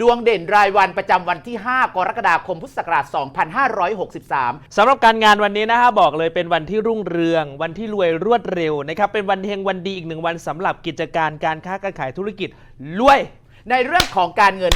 ดวงเด่นรายวันประจำวันที่ 5 กรกฎาคม พุทธศักราช 2563 สำหรับการงานวันนี้นะฮะบอกเลยเป็นวันที่รุ่งเรือง วันที่รวยรวดเร็วนะครับ เป็นวันเฮงวันดีอีกหนึ่งวันสำหรับกิจการการค้าการขายธุรกิจรวย ในเรื่องของการเงิน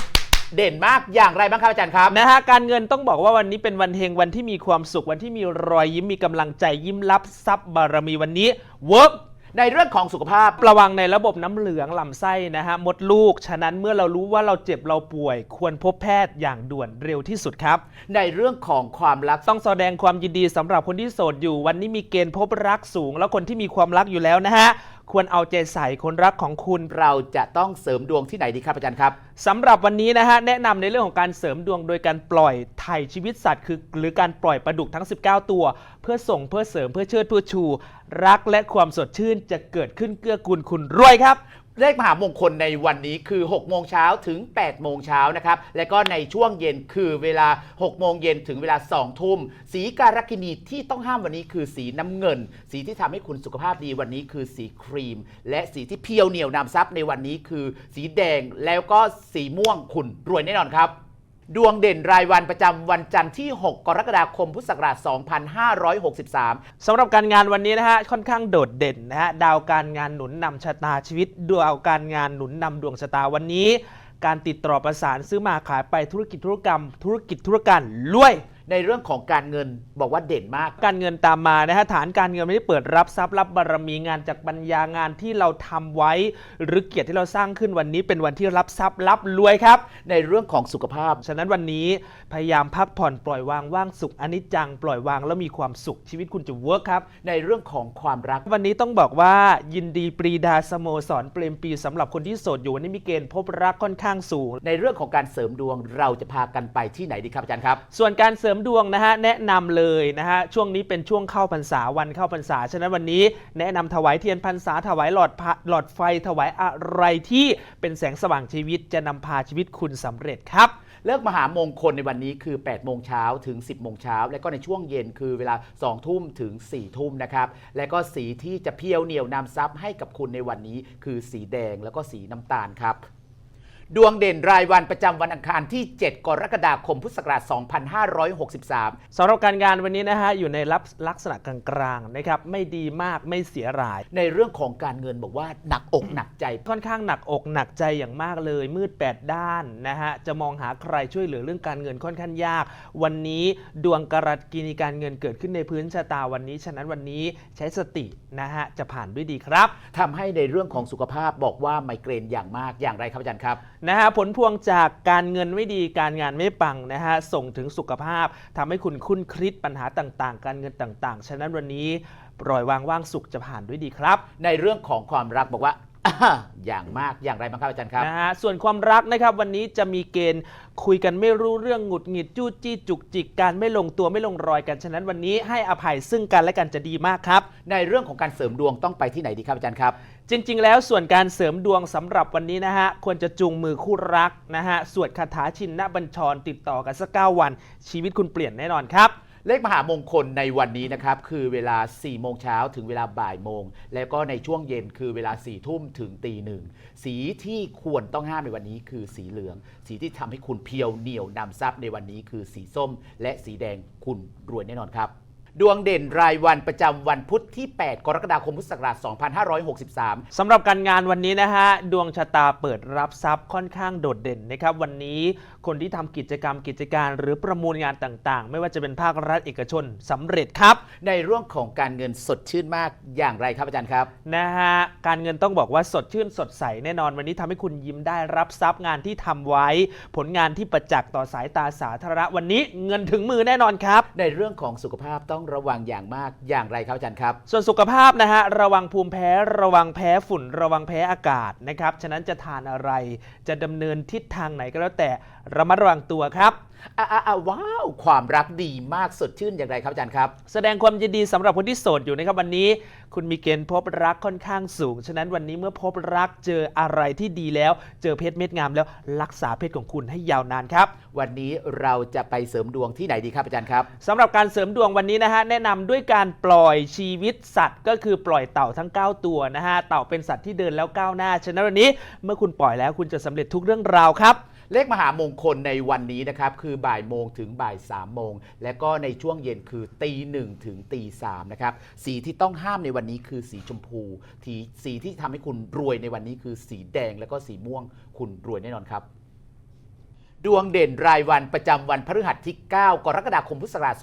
เด่นมากอย่างไรบ้างครับอาจารย์ครับนะฮะการเงินต้องบอกว่าวันนี้เป็นวันเฮงวันที่มีความสุขวันที่มีรอยยิ้มมีกำลังใจยิ้มรับทรัพย์บารมีวันนี้เวิร์ก ในเรื่องของสุขภาพ ระวังในระบบน้ำเหลืองลำไส้นะฮะมดลูก ฉะนั้นเมื่อเรารู้ว่าเราเจ็บเราป่วย ควรพบแพทย์อย่างด่วนเร็วที่สุดครับ ในเรื่องของความรักต้องแสดงความยินดีสำหรับคนที่โสดอยู่ วันนี้มีเกณฑ์พบรักสูง แล้วคนที่มีความรักอยู่แล้วนะฮะ ควรเอาใจใส่คนรักของคุณ เราจะต้องเสริมดวงที่ไหนดีครับอาจารย์ครับ สำหรับวันนี้นะฮะแนะนำในเรื่องของการเสริมดวงโดยการปล่อยไถ่ชีวิตสัตว์คือ หรือการปล่อยปลาดุกทั้ง 19 ตัว เพื่อส่งเพื่อเสริมเพื่อเชิดเพื่อชู รักและความสดชื่นจะเกิดขึ้นเกื้อกูลคุณรวยครับ เลขมหามงคลในวันนี้คือ 6 โมงเช้าถึง 8 โมงเช้านะครับ และก็ในช่วงเย็นคือเวลา 6 โมงเย็นถึงเวลา 2 ทุ่ม สีการกินีที่ต้องห้ามวันนี้คือสีน้ำเงิน สีที่ทำให้คุณสุขภาพดีวันนี้คือสีครีม และสีที่เพียวเหนียวนำซับในวันนี้คือ สีแดงแล้วก็สีม่วงคุณรวยแน่นอนครับ ดวงเด่นรายวันประจำวันจันทร์ที่ 6 กรกฎาคม พุทธศักราช 2563 สำหรับการงานวันนี้นะฮะ ค่อนข้างโดดเด่นนะฮะ ดาวการงานหนุนนำชะตาชีวิต ดาวการงานหนุนนำดวงชะตาวันนี้ การติดต่อประสานซื้อมาขายไปธุรกิจธุรกรรม ธุรกิจธุรการรวย ในเรื่องของการเงินบอกว่าเด่นมาก การเงินตามมานะฮะฐานการเงินไม่ได้เปิดรับทรัพย์รับบารมีงานจากปัญญางานที่เราทำไว้ หรือเกียรติที่เราสร้างขึ้นวันนี้เป็นวันที่รับทรัพย์รับรวยครับ ในเรื่องของสุขภาพ ฉะนั้นวันนี้พยายามพักผ่อนปล่อยวางว่างสุขอนิจจังปล่อยวางแล้วมีความสุขชีวิตคุณจะเวิร์กครับในเรื่องของความรัก วันนี้ต้องบอกว่ายินดีปรีดาสโมสรเปรมปรีสำหรับคนที่โสดอยู่วันนี้มีเกณฑ์พบรักค่อนข้างสูง ในเรื่องของการเสริมดวงเราจะพากันไปที่ไหนดีครับอาจารย์ครับ ส่วนการเสริมดวงนะฮะแนะนำเลยนะฮะช่วงนี้เป็นช่วงเข้าพรรษาวันเข้าพรรษาฉะนั้นวันนี้ แนะนำถวายเทียนพรรษาถวายหลอดหลอดไฟถวายอะไรที่เป็นแสงสว่างชีวิตจะนำพาชีวิตคุณสำเร็จครับเลิกมหามงคลในวันนี้คือ 8 โมงเช้าถึง 10 โมงเช้า และก็ในช่วงเย็นคือเวลา 2 ทุ่มถึง 4 ทุ่มนะครับ และก็สีที่จะเพียวเหนียวนำซับให้กับคุณในวันนี้คือสีแดงแล้วก็สีน้ำตาลครับ ดวงเด่นรายวันประจำวันอังคารที่ 7 กรกฎาคมพุทธศักราช 2563 สำหรับการงานวันนี้นะฮะอยู่ในลักษลักษณะกลางๆนะครับไม่ดีมากไม่เสียหาย ในเรื่องของการเงินบอกว่าหนักอกหนักใจ ค่อนข้างหนักอกหนักใจอย่างมากเลย มืด8ด้านนะฮะจะมองหาใครช่วยเหลือเรื่องการเงินค่อนข้างยาก วันนี้ดวงกรกินีการเงินเกิดขึ้นในพื้นชะตาวันนี้ ฉะนั้นวันนี้ใช้สตินะฮะจะผ่านด้วยดีครับทำให้ในเรื่องของสุขภาพบอกว่าไมเกรนอย่างมากอย่างไรครับอาจารย์ครับนะฮะผลพวงจากการเงินไม่ดีการงานไม่ปังนะฮะส่งถึงสุขภาพทำให้คุณคุ้นคลิดปัญหาต่าง ๆ การเงินต่าง ๆ ฉะนั้นวันนี้ปล่อยวางว่างสุขจะผ่านด้วยดีครับ ในเรื่องของความรักบอกว่า อย่างมากอย่างไรบ้างครับอาจารย์ครับ นะฮะส่วนความรักนะครับวันนี้จะมีเกณฑ์คุยกันไม่รู้เรื่องหงุดหงิดจู้จี้จุกจิกการไม่ลงตัวไม่ลงรอยกัน ฉะนั้นวันนี้ให้อภัยซึ่งกันและกันจะดีมากครับ ในเรื่องของการเสริมดวงต้องไปที่ไหนดีครับอาจารย์ครับ จริง ๆ แล้วส่วนการเสริมดวงสำหรับวันนี้นะฮะควรจะจูงมือคู่รักนะฮะสวดคาถาชินนบัญชรติดต่อกันสักเก้าวัน ชีวิตคุณเปลี่ยนแน่นอนครับ เลขมหามงคลในวันนี้นะครับคือเวลา 4 โมงเช้าถึงเวลาบ่ายโมง แล้วก็ในช่วงเย็นคือเวลา 4 ทุ่มถึงตีหนึ่งสีที่ควรต้องห้ามในวันนี้คือสีเหลือง สีที่ทำให้คุณเพียวเหนียวนำทรัพย์ในวันนี้คือสีส้ม และสีแดงคุณรวยแน่นอนครับ ดวงเด่นรายวันประจำวันพุธที่ 8 กรกฎาคมพุทธศักราช 2563 สำหรับการงานวันนี้นะฮะ ดวงชะตาเปิดรับทรัพย์ค่อนข้างโดดเด่นนะครับ วันนี้คนที่ทำกิจกรรมกิจการหรือประมูลงานต่างๆ ไม่ว่าจะเป็นภาครัฐเอกชนสำเร็จครับ ในเรื่องของการเงินสดชื่นมากอย่างไรครับอาจารย์ครับ นะฮะ การเงินต้องบอกว่าสดชื่นสดใสแน่นอนวันนี้ทำให้คุณยิ้มได้รับทรัพย์งานที่ทำไว้ ผลงานที่ประจักษ์ต่อสายตาสาธารณะวันนี้เงินถึงมือแน่นอนครับ ในเรื่องของสุขภาพต้องระวังอย่างมากอย่างไรครับอาจารย์ครับ ส่วนสุขภาพนะฮะระวังภูมิแพ้ระวังแพ้ฝุ่น ระวังแพ้อากาศนะครับ ฉะนั้นจะทานอะไรจะดำเนินทิศทางไหนก็แล้วแต่ ระมัดระวังตัวครับ อ่าอ่าว้าว ความรักดีมากสดชื่นอย่างไรครับอาจารย์ครับ แสดงความยินดีสำหรับคนที่โสดอยู่นะครับวันนี้ คุณมีเกณฑ์พบรักค่อนข้างสูง ฉะนั้นวันนี้เมื่อพบรักเจออะไรที่ดีแล้ว เจอเพชรเม็ดงามแล้วรักษาเพชรของคุณให้ยาวนานครับ วันนี้เราจะไปเสริมดวงที่ไหนดีครับอาจารย์ครับ สำหรับการเสริมดวงวันนี้นะฮะแนะนำด้วยการปล่อยชีวิตสัตว์ ก็คือปล่อยเต่าทั้ง 9 ตัวนะฮะเต่าเป็นสัตว์ที่เดินแล้วก้าวหน้า ฉะนั้นวันนี้เมื่อคุณปล่อยแล้วคุณจะสำเร็จทุกเรื่องราวครับ เลขมหามงคลในวันนี้นะครับคือบ่ายโมงถึงบ่ายสามโมง และก็ในช่วงเย็นคือตีหนึ่งถึงตีสามนะครับสีที่ต้องห้ามในวันนี้คือสีชมพูทีสีที่ทำให้คุณรวยในวันนี้คือสีแดงและก็สีม่วงคุณรวยแน่นอนครับ ดวงเด่นรายวันประจำวันพฤหัสที่ 9 กรกฎาคมพุทธศักราช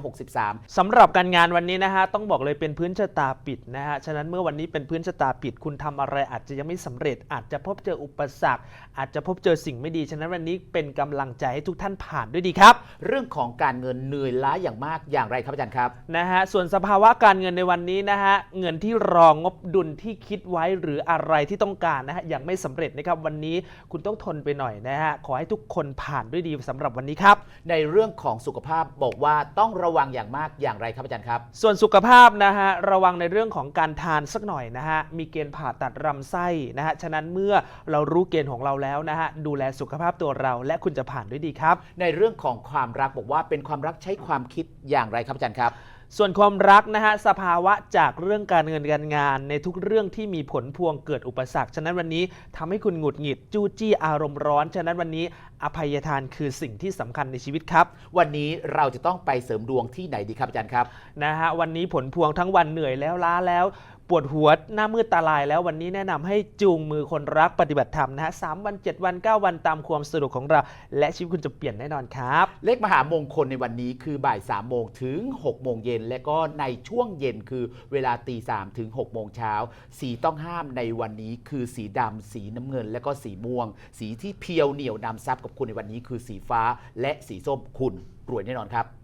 2563 สำหรับการงานวันนี้นะฮะต้องบอกเลยเป็นพื้นชะตาปิดนะฮะฉะนั้นเมื่อวันนี้เป็นพื้นชะตาปิด คุณทำอะไรอาจจะยังไม่สำเร็จ อาจจะพบเจออุปสรรค อาจจะพบเจอสิ่งไม่ดี ฉะนั้นวันนี้เป็นกำลังใจให้ทุกท่านผ่านด้วยดีครับ เรื่องของการเงินเหนื่อยล้าอย่างมากอย่างไรครับอาจารย์ครับ นะฮะส่วนสภาวะการเงินในวันนี้นะฮะเงินที่รองงบดุลที่คิดไว้หรืออะไรที่ต้องการนะฮะยังไม่สำเร็จนะครับวันนี้คุณต้องทนไปหน่อยนะฮะขอให้ทุกคนผ่านด้วยดีสำหรับวันนี้ครับ ในเรื่องของสุขภาพบอกว่าต้องระวังอย่างมากอย่างไรครับอาจารย์ครับ ส่วนสุขภาพนะฮะระวังในเรื่องของการทานสักหน่อยนะฮะมีเกณฑ์ผ่าตัดลำไส้นะฮะฉะนั้นเมื่อเรารู้เกณฑ์ของเราแล้วนะฮะดูแลสุขภาพตัวเรา และคุณจะผ่านด้วยดีครับ ในเรื่องของความรักบอกว่าเป็นความรักใช้ความคิดอย่างไรครับอาจารย์ครับ ส่วนความรักนะฮะสภาวะจากเรื่องการเงินการงาน ในทุกเรื่องที่มีผลพวงเกิดอุปสรรค ฉะนั้นวันนี้ทำให้คุณหงุดหงิดจู้จี้อารมณ์ร้อน ฉะนั้นวันนี้อภัยทานคือสิ่งที่สำคัญในชีวิตครับ วันนี้เราจะต้องไปเสริมดวงที่ไหนดีครับอาจารย์ครับนะฮะวันนี้ผลพวงทั้งวันเหนื่อยแล้วล้าแล้ว ปวดหัวหน้ามืดตาลายแล้ววันนี้แนะนำให้จูงมือคนรักปฏิบัติธรรมนะฮะสามวันเจ็ดวันเก้าวันตามความสะดวกของเรา และชีวิตคุณจะเปลี่ยนแน่นอนครับ เลขมหามงคลในวันนี้คือบ่าย3โมงถึง6โมงเย็น และก็ในช่วงเย็นคือเวลาตี3ถึง6โมงเช้าสีต้องห้ามในวันนี้คือสีดำสีน้ำเงิน และก็สีม่วง สีที่เพียวเหนียวนำซับกับคุณในวันนี้คือสีฟ้า และสีส้มคุณรวยแน่นอนครับ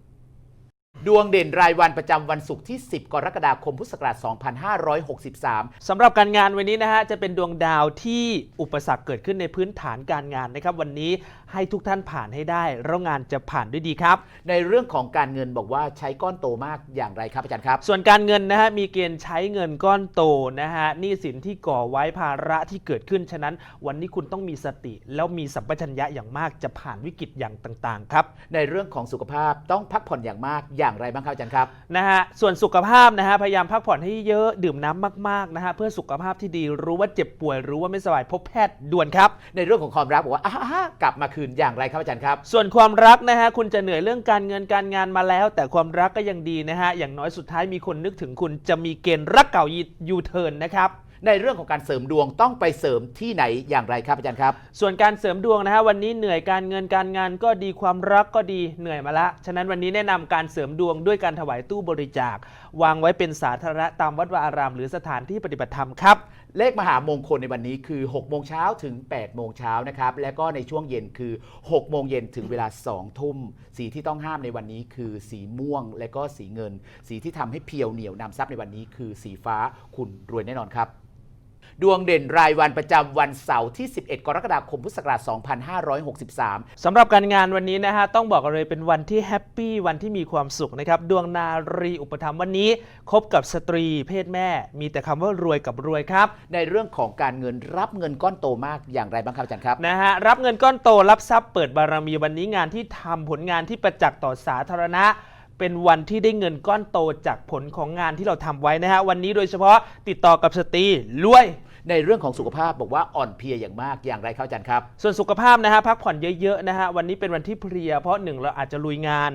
ดวงเด่นรายวันประจำวันศุกร์ที่ 10 กรกฎาคม พุทธศักราช 2563 สำหรับการงานวันนี้นะฮะจะเป็นดวงดาวที่อุปสรรคเกิดขึ้นในพื้นฐานการงานนะครับ วันนี้ ให้ทุกท่านผ่านให้ได้แล้วงานจะผ่านด้วยดีครับ ในเรื่องของการเงินบอกว่าใช้ก้อนโตมากอย่างไรครับอาจารย์ครับ ส่วนการเงินนะฮะมีเกณฑ์ใช้เงินก้อนโตนะฮะหนี้สินที่ก่อไว้ภาระที่เกิดขึ้น ฉะนั้น วันนี้คุณต้องมีสติ แล้วมีสัมปชัญญะอย่างมากจะผ่านวิกฤตอย่างต่างๆครับ ในเรื่องของสุขภาพต้องพักผ่อนอย่างมากอย่างไรบ้างครับอาจารย์ครับนะฮะส่วนสุขภาพนะฮะพยายามพักผ่อนให้เยอะดื่มน้ำมากๆนะฮะเพื่อสุขภาพที่ดีรู้ว่าเจ็บป่วยรู้ว่าไม่สบายพบแพทย์ด่วนครับ ในเรื่องของความรักบอกว่าอ้ากลับมาคืนอย่างไรครับอาจารย์ครับ ส่วนความรักนะฮะคุณจะเหนื่อยเรื่องการเงินการงานมาแล้ว แต่ความรักก็ยังดีนะฮะอย่างน้อยสุดท้ายมีคนนึกถึงคุณจะมีเกณฑ์รักเก่ายูเทิร์นนะครับในเรื่องของการเสริมดวงต้องไปเสริมที่ไหนอย่างไรครับอาจารย์ครับ ส่วนการเสริมดวงนะฮะวันนี้เหนื่อยการเงินการงานก็ดีความรักก็ดีเหนื่อยมาละ ฉะนั้นวันนี้แนะนำการเสริมดวงด้วยการถวายตู้บริจาควางไว้เป็นสาธารณะตามวัดวาอาราม หรือสถานที่ปฏิบัติธรรมครับ เลขมหามงคลในวันนี้คือ 6 โมงเช้าถึง 8 โมงเช้านะครับ และก็ในช่วงเย็นคือ 6 โมงเย็นถึงเวลา 2 ทุ่ม สีที่ต้องห้ามในวันนี้คือสีม่วงและก็สีเงิน สีที่ทำให้เพียวเหนียวนำทรัพย์ในวันนี้คือสีฟ้าคุณรวยแน่นอนครับ ดวงเด่นรายวันประจำวันเสาร์ที่ 11 กรกฎาคม พุทธศักราช 2563 สำหรับการงานวันนี้นะฮะ ต้องบอกเลยเป็นวันที่แฮปปี้วันที่มีความสุขนะครับ ดวงนารีอุปถัมภ์วันนี้ คบกับสตรีเพศแม่ มีแต่คำว่ารวยกับรวยครับ ในเรื่องของการเงินรับเงินก้อนโตมากอย่างไรบ้างครับอาจารย์ครับ นะฮะ รับเงินก้อนโตรับทรัพย์เปิดบารมีวันนี้งานที่ทำผลงานที่ประจักษ์ต่อสาธารณะเป็นวันที่ได้เงินก้อนโตจากผลของงานที่เราทำไว้นะฮะ วันนี้โดยเฉพาะติดต่อกับสตรีรวย ในเรื่องของสุขภาพบอกว่าอ่อนเพลียอย่างมากอย่างไรครับอาจารย์ครับ ส่วนสุขภาพนะฮะพักผ่อนเยอะๆนะฮะวันนี้เป็นวันที่เพลีย เพราะหนึ่งเราอาจจะลุยงาน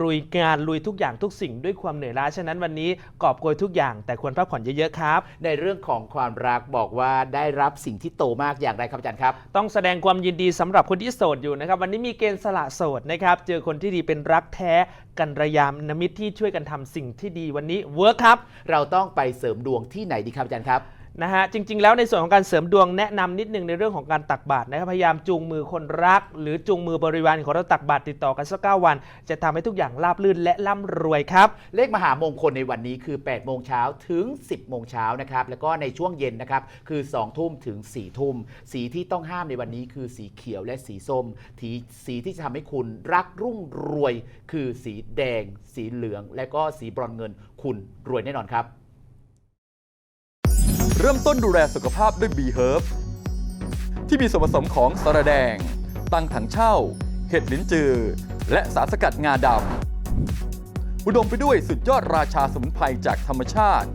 ลุยงานลุยทุกอย่างทุกสิ่งด้วยความเหนื่อยล้าฉะนั้นวันนี้กอบโกยทุกอย่าง แต่ควรพักผ่อนเยอะๆครับ ในเรื่องของความรักบอกว่าได้รับสิ่งที่โตมากอย่างไรครับอาจารย์ครับ ต้องแสดงความยินดีสำหรับคนที่โสดอยู่นะครับวันนี้มีเกณฑ์สละโสดนะครับเจอคนที่ดีเป็นรักแท้กันระยามนมิตรที่ช่วยกันทำสิ่งที่ดีวันนี้เวิร์คครับ เราต้องไปเสริมดวงที่ไหนดีครับอาจารย์ครับ นะฮะจริง ๆ แล้วในส่วนของการเสริมดวงแนะนำนิดนึงในเรื่องของการตักบาตรนะครับพยายามจูงมือคนรัก หรือจูงมือบริวารของเราตักบาตรติดต่อกันสักเก้าวัน จะทำให้ทุกอย่างราบรื่นและร่ำรวยครับ เลขมหามงคลในวันนี้คือ8โมงเช้าถึง 10โมงเช้านะครับแล้วก็ในช่วงเย็นนะครับคือ2ทุ่มถึง4ทุ่มสีที่ต้องห้ามในวันนี้คือสีเขียวและสีส้มทีสีที่จะทำให้คุณรักรุ่งรวย คือสีแดง สีเหลือง และก็สีบรอนเงิน คุณรวยแน่นอนครับ เริ่มต้นดูแลสุขภาพด้วย B Herb ที่มีส่วนผสมของสระแดง ตังถังเช่า เห็ดลิ้นจือ และสารสกัดงาดำอุดมไปด้วยสุดยอดราชาสมุนไพรจากธรรมชาติ